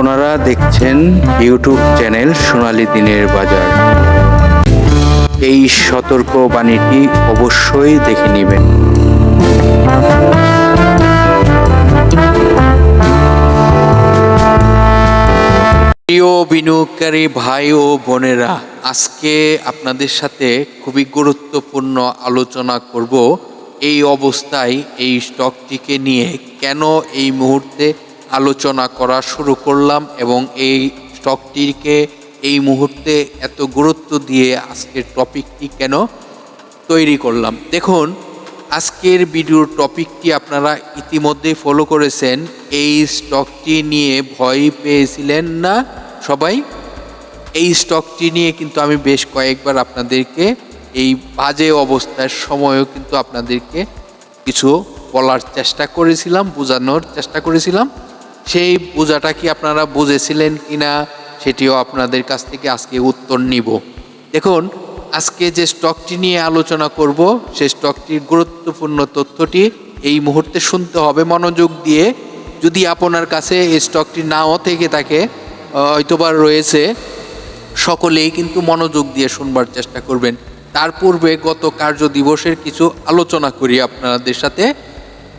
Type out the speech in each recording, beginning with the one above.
আপনারা দেখছেন YouTube channel সোনালী দিনের বাজার। এই সতর্ক বাণীটি অবশ্যই দেখে নেবেন। প্রিয় বিনিয়োগকারী ভাই ও বোনেরা, আজকে আপনাদের সাথে খুবই গুরুত্বপূর্ণ আলোচনা করব এই অবস্থায় এই স্টকটিকে নিয়ে। কেন এই মুহূর্তে আলোচনা করা শুরু করলাম এবং এই স্টকটিকে এই মুহূর্তে এত গুরুত্ব দিয়ে আজকের টপিকটি কেন তৈরি করলাম। দেখুন, আজকের ভিডিওর টপিকটি আপনারা ইতিমধ্যেই ফলো করেছেন। এই স্টকটি নিয়ে ভয় পেয়েছিলেন না সবাই? এই স্টকটি নিয়ে কিন্তু আমি বেশ কয়েকবার আপনাদেরকে এই বাজে অবস্থার সময়ও কিন্তু আপনাদেরকে কিছু বলার চেষ্টা করেছিলাম, বোঝানোর চেষ্টা করেছিলাম। সেই বোঝাটা কি আপনারা বুঝেছিলেন কি না সেটিও আপনাদের কাছ থেকে আজকে উত্তর নিব। দেখুন আজকে যে স্টকটি নিয়ে আলোচনা করব সেই স্টকটির গুরুত্বপূর্ণ তথ্যটি এই মুহূর্তে শুনতে হবে মনোযোগ দিয়ে। যদি আপনার কাছে এই স্টকটি নাও থেকে থাকে আহ, হয়তোবা রয়েছে সকলেই কিন্তু মনোযোগ দিয়ে শুনবার চেষ্টা করবেন। তার পূর্বে গত কার্য দিবসের কিছু আলোচনা করি আপনাদের সাথে।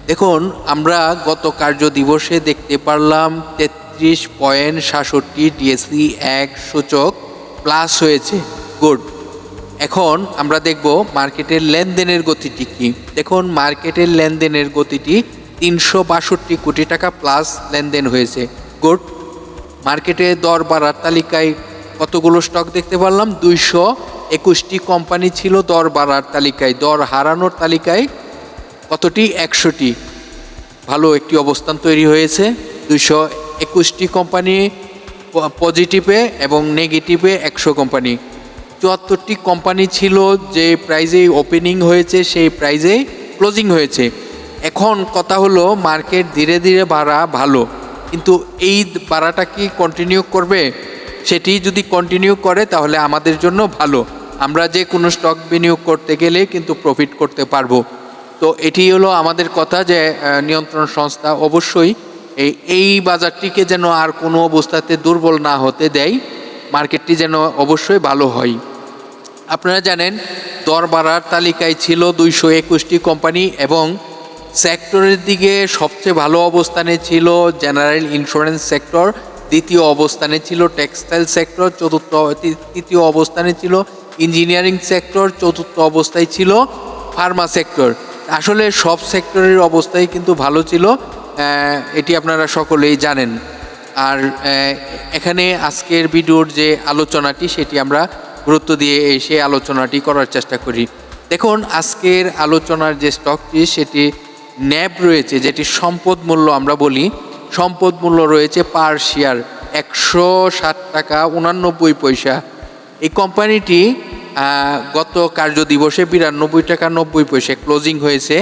দেখুন, আমরা গত কার্য দিবসে দেখতে পারলাম তেত্রিশ পয়েন্ট সাতষট্টি ডিএসসি এক সূচক প্লাস হয়েছে। গুড এখন আমরা দেখব মার্কেটের লেনদেনের গতিটি কি। দেখুন, মার্কেটের লেনদেনের গতিটি তিনশো বাষট্টি কোটি টাকা প্লাস লেনদেন হয়েছে। গুড মার্কেটে দর বাড়ার তালিকায় কতগুলো স্টক দেখতে পারলাম? দুইশো একুশটি কোম্পানি ছিল দর বাড়ার তালিকায়। দর হারানোর তালিকায় কতটি? একশোটি। ভালো একটি অবস্থান তৈরি হয়েছে। দুইশো একুশটি কোম্পানি পজিটিভে এবং নেগেটিভে একশো কোম্পানি। চুয়াত্তরটি কোম্পানি ছিল যে প্রাইজে ওপেনিং হয়েছে, সেই প্রাইজে ক্লোজিং হয়েছে। এখন কথা হলো মার্কেট ধীরে ধীরে বাড়া ভালো। কিন্তু এই বাড়াটা কি কন্টিনিউ করবে? সেটি যদি কন্টিনিউ করে, তাহলে আমাদের জন্য ভালো। আমরা যে কোনো স্টক বিনিয়োগ করতে গেলে কিন্তু প্রফিট করতে পারব। তো এটি হলো আমাদের কথা যে নিয়ন্ত্রণ সংস্থা অবশ্যই এই এই বাজারটিকে যেন আর কোনো অবস্থাতে দুর্বল না হতে দেয়, মার্কেটটি যেন অবশ্যই ভালো হয়। আপনারা জানেন, দর বাড়ার তালিকায় ছিল দুইশো একুশটি কোম্পানি এবং সেক্টরের দিকে সবচেয়ে ভালো অবস্থানে ছিল জেনারেল ইন্স্যুরেন্স সেক্টর, দ্বিতীয় অবস্থানে ছিল টেক্সটাইল সেক্টর, চতুর্থ তৃতীয় অবস্থানে ছিল ইঞ্জিনিয়ারিং সেক্টর, চতুর্থ অবস্থায় ছিল ফার্মা সেক্টর। আসলে সব সেক্টরের অবস্থাই কিন্তু ভালো ছিল। এটি আপনারা সকলেই জানেন। আর এখানে আজকের ভিডিওর যে আলোচনাটি, সেটি আমরা গুরুত্ব দিয়ে এসে আলোচনাটি করার চেষ্টা করি। দেখুন, আজকের আলোচনার যে স্টকটি সেটি ন্যাব রয়েছে, যেটি সম্পদ মূল্য আমরা বলি। সম্পদ মূল্য রয়েছে পার শেয়ার একশো ষাট টাকা উনানব্বই পয়সা। এই কোম্পানিটি গত কার্য দিবসে বিরানব্বই টাকা নব্বই পয়সা ক্লোজিং হয়েছে।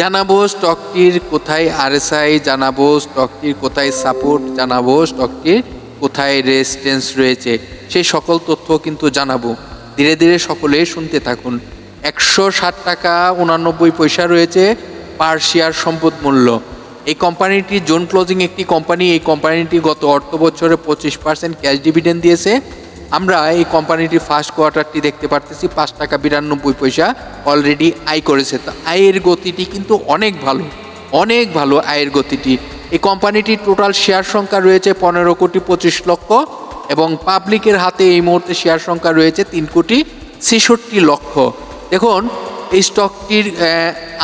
জানাব স্টকটির কোথায় আরএসআই জানাব স্টকটির কোথায় সাপোর্ট জানাব স্টকটির কোথায় রেজিস্ট্যান্স রয়েছে। সেই সকল তথ্য কিন্তু জানাব। ধীরে ধীরে সকলে শুনতে থাকুন। একশো ষাট টাকা উনানব্বই পয়সা রয়েছে পার শেয়ার সম্পদ মূল্য। এই কোম্পানিটি জোন ক্লোজিং একটি কোম্পানি এই কোম্পানিটি গত অর্থ বছরে পঁচিশ পার্সেন্ট ক্যাশ ডিভিডেন্ড দিয়েছে। আমরা এই কোম্পানিটির ফার্স্ট কোয়ার্টারটি দেখতে পারতেছি, পাঁচ টাকা বিরানব্বই পয়সা অলরেডি আয় করেছে। তো আয়ের গতিটি কিন্তু অনেক ভালো অনেক ভালো আয়ের গতিটি। এই কোম্পানিটির টোটাল শেয়ার সংখ্যা রয়েছে পনেরো কোটি পঁচিশ লক্ষ এবং পাবলিকের হাতে এই মুহূর্তে শেয়ার সংখ্যা রয়েছে তিন কোটি ছেষট্টি লক্ষ। দেখুন, এই স্টকটির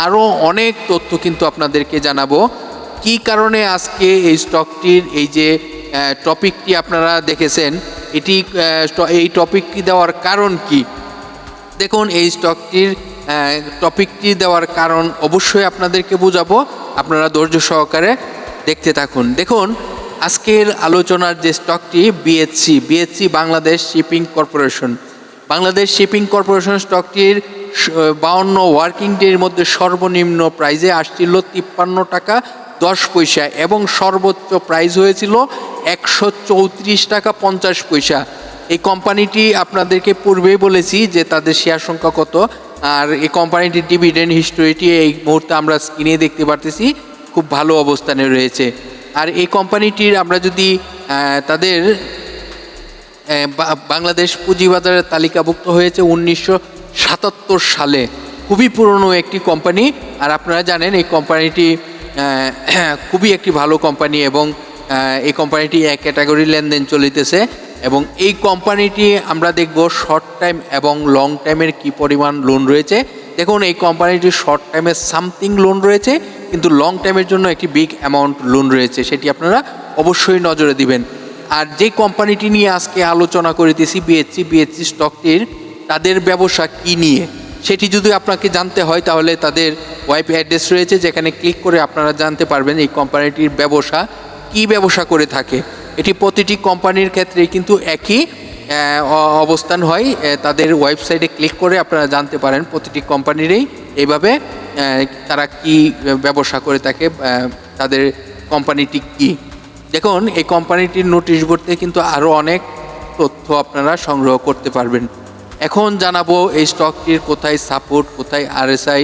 আরও অনেক তথ্য কিন্তু আপনাদেরকে জানাব। কি কারণে আজকে এই স্টকটির এই যে টপিকটি আপনারা দেখেছেন এটি এই টপিকটি দেওয়ার কারণ কি? দেখুন, এই স্টকটির টপিকটি দেওয়ার কারণ অবশ্যই আপনাদেরকে বোঝাবো। আপনারা ধৈর্য সহকারে দেখতে থাকুন। দেখুন, আজকের আলোচনার যে স্টকটি BSC BSC Bangladesh shipping corporation Bangladesh shipping corporation স্টকটির বাউন্ন ওয়ার্কিং ডের মধ্যে সর্বনিম্ন প্রাইজে আসছিল তিপ্পান্ন টাকা দশ পয়সা এবং সর্বোচ্চ প্রাইস হয়েছিল একশো চৌত্রিশ টাকা পঞ্চাশ পয়সা। এই কোম্পানিটি আপনাদেরকে পূর্বেই বলেছি যে তাদের শেয়ার সংখ্যা কত, আর এই কোম্পানিটির ডিভিডেন্ড হিস্টোরিটি এই মুহূর্তে আমরা স্ক্রিনে দেখতে পারতেছি, খুব ভালো অবস্থানে রয়েছে। আর এই কোম্পানিটির আমরা যদি তাদের বাংলাদেশ পুঁজিবাজারে তালিকাভুক্ত হয়েছে উনিশশো সাতাত্তর সালে। খুবই পুরনো একটি কোম্পানি, আর আপনারা জানেন এই কোম্পানিটি খুবই একটি ভালো কোম্পানি এবং এই কোম্পানিটি এক ক্যাটাগরি লেনদেন চলিতেছে এবং এই কোম্পানিটি আমরা দেখব শর্ট টাইম এবং লং টাইমের কি পরিমাণ লোন রয়েছে। দেখুন, এই কোম্পানিটির শর্ট টাইমে সামথিং লোন রয়েছে, কিন্তু লং টাইমের জন্য একটি বিগ অ্যামাউন্ট লোন রয়েছে, সেটি আপনারা অবশ্যই নজরে দিবেন। আর যে কোম্পানিটি নিয়ে আজকে আলোচনা করিতেছি বিএসসি বিএসসি স্টকটির তাদের ব্যবসা কি নিয়ে? সেটি যদি আপনাকে জানতে হয়, তাহলে তাদের ওয়েব অ্যাড্রেস রয়েছে, যেখানে ক্লিক করে আপনারা জানতে পারবেন এই কোম্পানিটির ব্যবসা, কি ব্যবসা করে থাকে। এটি প্রতিটি কোম্পানির ক্ষেত্রে কিন্তু একই অবস্থান হয়। তাদের ওয়েবসাইটে ক্লিক করে আপনারা জানতে পারেন প্রতিটি কোম্পানিরই এইভাবে তারা কি ব্যবসা করে থাকে তাদের কোম্পানিটি কি। দেখুন, এই কোম্পানিটির নোটিশ বোর্ডে কিন্তু আরও অনেক তথ্য আপনারা সংগ্রহ করতে পারবেন। এখন জানাব এই স্টকটির কোথায় সাপোর্ট কোথায় আরএসআই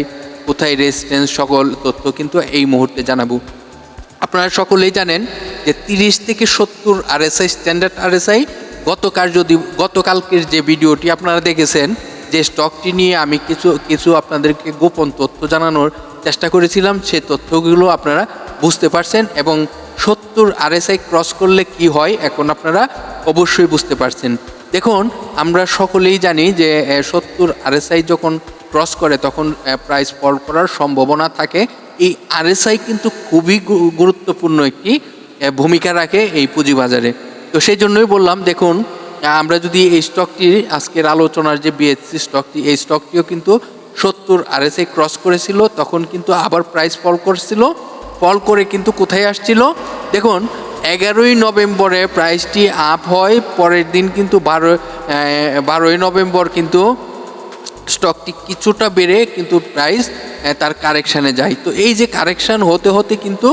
কোথায় রেজিস্ট্যান্স সকল তথ্য কিন্তু এই মুহূর্তে জানাব। আপনারা সকলেই জানেন যে তিরিশ থেকে সত্তর আরএসআই স্ট্যান্ডার্ড আরএসআই গতকাল যদি, গতকালকের যে ভিডিওটি আপনারা দেখেছেন, যে স্টকটি নিয়ে আমি কিছু কিছু আপনাদেরকে গোপন তথ্য জানানোর চেষ্টা করেছিলাম, সে তথ্যগুলো আপনারা বুঝতে পারছেন এবং সত্তর আরএসআই ক্রস করলে কি হয়, এখন আপনারা অবশ্যই বুঝতে পারছেন। দেখুন, আমরা সকলেই জানি যে সত্তর আরএসআই যখন ক্রস করে, তখন প্রাইস ফল করার সম্ভাবনা থাকে। এই আরএসআই কিন্তু খুবই গুরুত্বপূর্ণ একটি ভূমিকা রাখে এই পুঁজিবাজারে। তো সেই জন্যই বললাম, দেখুন আমরা যদি এই স্টকটি আজকের আলোচনার যে বিএসসি স্টকটি এই স্টকটিও কিন্তু সত্তর আরএসআই ক্রস করেছিল, তখন কিন্তু আবার প্রাইস ফল করছিল ফল করে কিন্তু কোথায় আসছিল? দেখুন এগারোই নভেম্বরে প্রাইসটি আপ হয়, পরের দিন কিন্তু বারো বারোই নভেম্বর কিন্তু স্টকটি কিছুটা বেড়ে কিন্তু প্রাইস তার কারেকশানে যায়। তো এই যে কারেকশান হতে হতে কিন্তু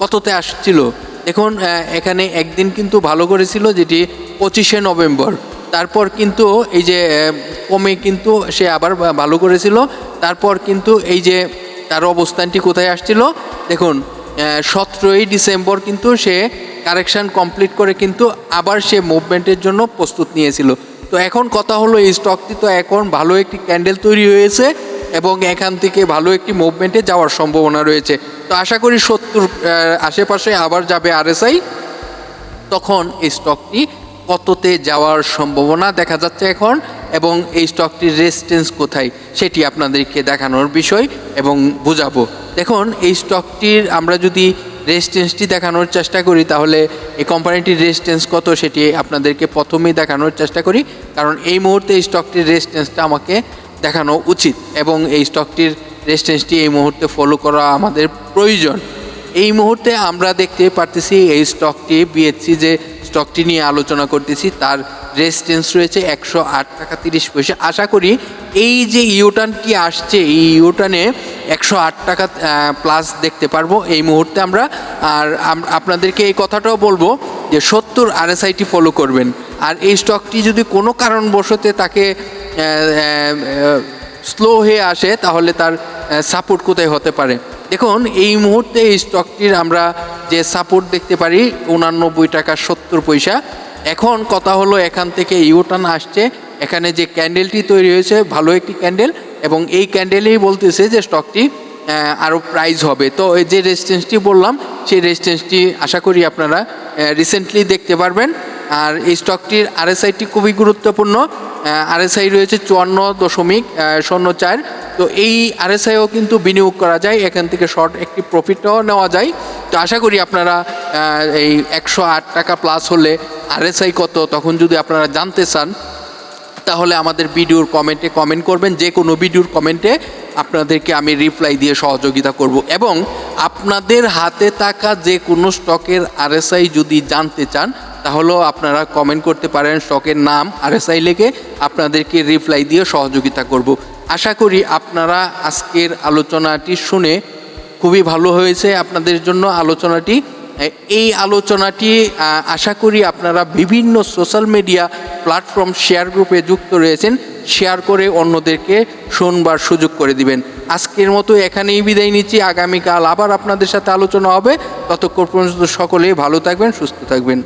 কততে আসছিল? দেখুন এখানে একদিন কিন্তু ভালো করেছিল, যেটি পঁচিশে নভেম্বর। তারপর কিন্তু এই যে কমে কিন্তু সে আবার ভালো করেছিল। তারপর কিন্তু এই যে, তার অবস্থানটি কোথায় আসছিল? দেখুন সতেরোই ডিসেম্বর কিন্তু সে কারেকশান কমপ্লিট করে কিন্তু আবার সে মুভমেন্টের জন্য প্রস্তুত নিয়েছিল। তো এখন কথা হলো এই স্টকটি তো এখন ভালো একটি ক্যান্ডেল তৈরি হয়েছে এবং এখান থেকে ভালো একটি মুভমেন্টে যাওয়ার সম্ভাবনা রয়েছে। তো আশা করি সত্তর আশেপাশে আবার যাবে আরএসআই তখন এই স্টকটি কততে যাওয়ার সম্ভাবনা দেখা যাচ্ছে এখন এবং এই স্টকটির রেজিস্ট্যান্স কোথায় সেটি আপনাদেরকে দেখানোর বিষয় এবং বোঝাবো। দেখুন, এই স্টকটির আমরা যদি রেজিস্ট্যান্সটি দেখানোর চেষ্টা করি, তাহলে এই কোম্পানিটির রেজিস্ট্যান্স কত সেটি আপনাদেরকে প্রথমেই দেখানোর চেষ্টা করি, কারণ এই মুহূর্তে এই স্টকটির রেজিস্ট্যান্সটা আমাকে দেখানো উচিত এবং এই স্টকটির রেজিস্ট্যান্সটি এই মুহূর্তে ফলো করা আমাদের প্রয়োজন। এই মুহূর্তে আমরা দেখতে পারতেছি এই স্টকটি বিএসসি যে স্টকটি নিয়ে আলোচনা করতেছি, তার রেজিস্ট্যান্স রয়েছে একশো আট টাকা তিরিশ পয়সা। আশা করি এই যে ইউটানটি আসছে, এই ইউটার্নে একশো আট টাকা প্লাস দেখতে পারব। এই মুহূর্তে আমরা, আর আপনাদেরকে এই কথাটাও বলব যে সত্তর আরএসআইটি ফলো করবেন। আর এই স্টকটি যদি কোনো কারণবশতে তাকে স্লো হয়ে আসে, তাহলে তার সাপোর্ট কোথায় হতে পারে? দেখুন, এই মুহূর্তে এই স্টকটির আমরা যে সাপোর্ট দেখতে পারি, উনানব্বই টাকা সত্তর পয়সা। এখন কথা হলো এখান থেকে ইউটার্ন আসছে। এখানে যে ক্যান্ডেলটি তৈরি হয়েছে, ভালো একটি ক্যান্ডেল এবং এই ক্যান্ডেলেই বলতেছে যে স্টকটি আরও প্রাইস হবে। তো এই যে রেজিস্ট্যান্সটি বললাম, সেই রেজিস্ট্যান্সটি আশা করি আপনারা রিসেন্টলি দেখতে পারবেন। আর এই স্টকটির আরএসআইটি খুবই গুরুত্বপূর্ণ। আরএসআই রয়েছে চুয়ান্ন দশমিক শূন্য চার। তো এই আরএসআইও কিন্তু বিনিয়োগ করা যায়, এখান থেকে শর্ট একটি প্রফিটও নেওয়া যায়। তো আশা করি আপনারা এই একশো আট টাকা প্লাস হলে আরএসআই কত, তখন যদি আপনারা জানতে চান, তাহলে আমাদের ভিডিওর কমেন্টে কমেন্ট করবেন। যে কোনো ভিডিওর কমেন্টে আপনাদেরকে আমি রিপ্লাই দিয়ে সহযোগিতা করব। এবং আপনাদের হাতে থাকা যে কোনো স্টকের আরএসআই যদি জানতে চান, তাহলেও আপনারা কমেন্ট করতে পারেন, স্টকের নাম আরএসআই লিখে আপনাদেরকে রিপ্লাই দিয়ে সহযোগিতা করব। আশা করি আপনারা আজকের আলোচনাটি শুনে খুবই ভালো হয়েছে আপনাদের জন্য আলোচনাটি। এই আলোচনাটি আশা করি আপনারা বিভিন্ন সোশ্যাল মিডিয়া প্ল্যাটফর্ম শেয়ার গ্রুপে যুক্ত রয়েছেন, শেয়ার করে অন্যদেরকে শোনবার সুযোগ করে দিবেন। আজকের মতো এখানেই বিদায় নিচ্ছি। আগামীকাল আবার আপনাদের সাথে আলোচনা হবে। ততক্ষণ পর্যন্ত সকলেই ভালো থাকবেন, সুস্থ থাকবেন।